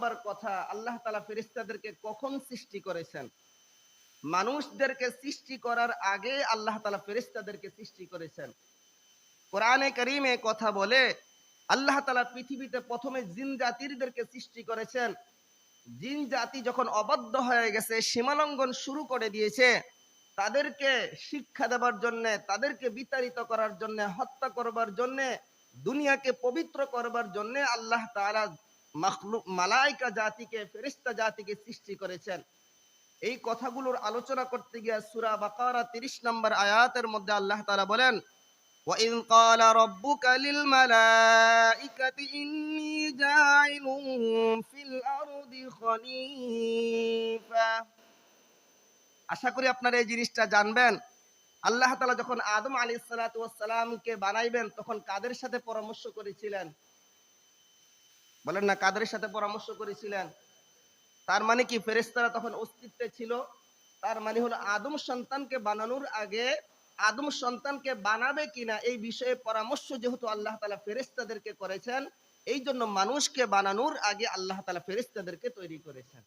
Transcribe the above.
Number কথা আল্লাহ তালা ফেরিস্তাদেরকে কখন সৃষ্টি করেছেন? মানুষদেরকে সৃষ্টি করার আগে আল্লাহ তালা ফেরিস্তাদেরকে সৃষ্টি করেছেন। কোরআনে করিমে কথা বলে আল্লাহ তালা পৃথিবীতে প্রথমে জিন জাতিরদেরকে সৃষ্টি করেছেন। জিন জাতি যখন অবদ্ধ হয়ে গেছে, সীমালঙ্ঘন শুরু করে দিয়েছে, তাদেরকে শিক্ষা দেবার জন্য, তাদেরকে বিতাড়িত করার জন্য, হত্যা করবার জন্য, দুনিয়াকে পবিত্র করবার জন্য আল্লাহ তাআলা মাখলুক মালাইকা জাতিকে ফেরেশতা জাতিকে সৃষ্টি করেছেন এই কথাগুলোর আলোচনা করতে গিয়ে সূরা বাকারা 30 নম্বর আয়াতের মধ্যে আল্লাহ তাআলা বলেন وَإِذْ قَالَ رَبُّكَ لِلْمَلَائِكَةِ إِنِّي جَاعِلٌ فِي الْأَرْضِ خَلِيفَةً আশা করি আপনারা এই জিনিসটা জানবেন আল্লাহ তাআলা যখন আদম আলাইহিস সালাতু ওয়াস সালামকে বানাইবেন তখন কাদের সাথে পরামর্শ করেছিলেন বলেন না কাদের সাথে পরামর্শ করেছিলেন? তার মানে কি ফেরেস্তারা তখন অস্তিত্বে ছিল? তার মানে হলো আদম সন্তানকে বানানোর আগে আদম সন্তানকে বানাবে কিনা এই বিষয়ে পরামর্শ যেহেতু আল্লাহ তালা ফেরেস্তাদেরকে করেছেন এই জন্য মানুষকে বানানোর আগে আল্লাহ তালা ফেরেস্তাদেরকে তৈরি করেছেন।